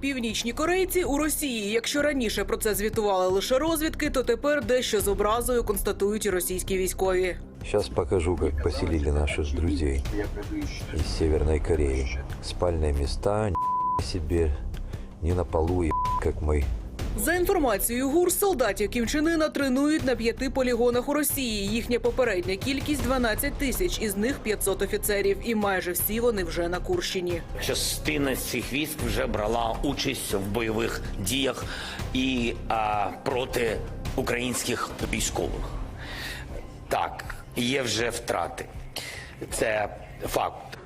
Північні корейці у Росії. Якщо раніше про це звітували лише розвідки, то тепер дещо з образою констатують російські військові. Сейчас покажу, як поселили наших друзей із Северної Кореї. Спальні міста себе, не на полу, як мы. За інформацією ГУР, солдатів Кімчинина тренують на п'яти полігонах у Росії. Їхня попередня кількість 12 тисяч, із них 500 офіцерів, і майже всі вони вже на Курщині. Частина цих військ вже брала участь в бойових діях і а, проти українських військових. Так, є вже втрати. Це факт.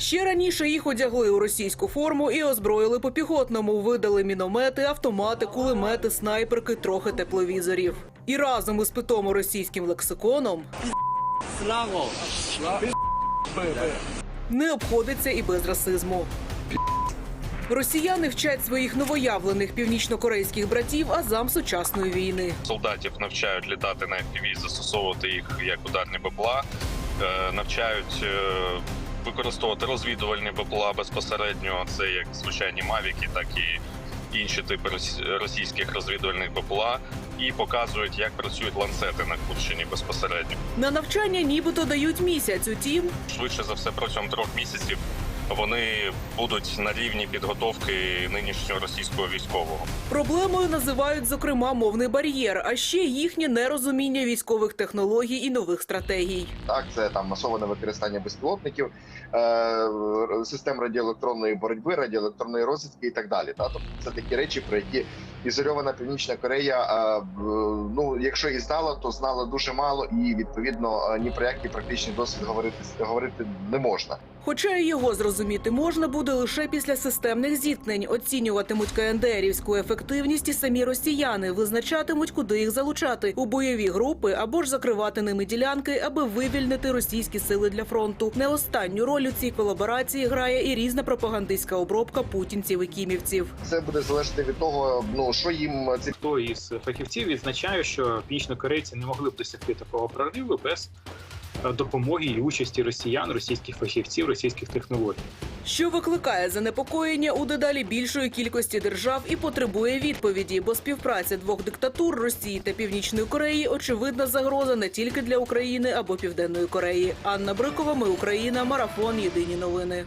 Ще раніше їх одягли у російську форму і озброїли по піхотному. Видали міномети, автомати, кулемети, снайперки, трохи тепловізорів. І разом із питому російським лексиконом не обходиться і без расизму. Росіяни вчать своїх новоявлених північнокорейських братів азам сучасної війни. солдатів навчають літати на FPV, застосовувати їх як ударні БПЛА, е, навчають е, використовувати розвідувальні БПЛА безпосередньо. Це як звичайні мавіки, так і інші типи рос- російських розвідувальних БПЛА, і показують, як працюють ланцети на Курщині безпосередньо. На навчання нібито дають місяць. Утім, Швидше за все, протягом трьох місяців вони будуть на рівні підготовки нинішнього російського військового. Проблемою називають зокрема мовний бар'єр, а ще їхнє нерозуміння військових технологій і нових стратегій. Так, це там масоване використання безпілотників, е, систем радіоелектронної боротьби, радіоелектронної розвідки і так далі. Та? Тобто це такі речі, про які ізольована Північна Корея, е, ну якщо і знала, то знала дуже мало, і відповідно е, ні про який практичний досвід говорити говорити не можна. Хоча і його зрозуміти можна буде лише після системних зіткнень. Оцінюватимуть КНДРівську ефективність і самі росіяни визначатимуть, куди їх залучати у бойові групи або ж закривати ними ділянки, аби вивільнити російські сили для фронту. Не останню роль у цій колаборації грає і різна пропагандистська обробка путінців і кімівців. Це буде залежати від того, ну що їм ці Хто із фахівців відзначає, що північнокорейці не могли б досягти такого прориву без е, допомоги і участі росіян, російських фахівців, російських технологій. що викликає занепокоєння у дедалі більшої кількості держав і потребує відповіді, бо співпраця двох диктатур Росії та Північної Кореї очевидна загроза не тільки для України або Південної Кореї. Анна Брикова, ми Україна, марафон. Єдині новини.